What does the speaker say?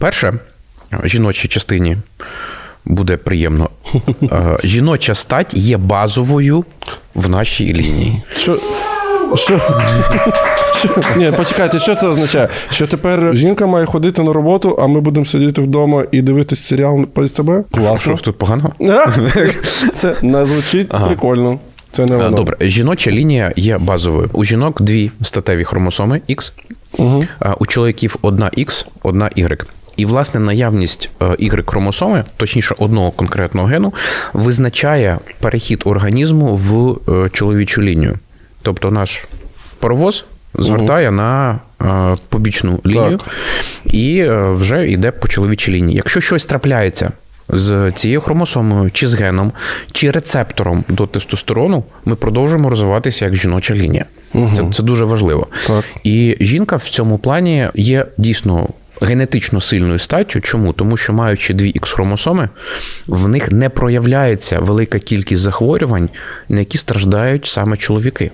По-перше, жіночій частині буде приємно. Е, Жіноча стать є базовою в нашій лінії. Що. Що? що? Ні, почекайте, що це означає? Що тепер жінка має ходити на роботу, а ми будемо сидіти вдома і дивитись серіал по СТБ? Класно. ж тут поганого? Це не звучить прикольно. Це не Е, воно. Добре, жіноча лінія є базовою. У жінок дві статеві хромосоми X, а у чоловіків одна X, одна Y. І, власне, наявність е, Y-хромосоми, точніше, одного конкретного гену, визначає перехід організму в е, чоловічу лінію. Тобто наш паровоз звертає на е, побічну лінію Так. і е, вже йде по чоловічій лінії. Якщо щось трапляється з цією хромосомою, чи з геном, чи рецептором до тестостерону, ми продовжуємо розвиватися як жіноча лінія. Це, це дуже важливо. Так. І жінка в цьому плані є дійсно. Генетично сильною статтю. Чому? Тому що маючи дві Х-хромосоми, в них не проявляється велика кількість захворювань, на які страждають саме чоловіки.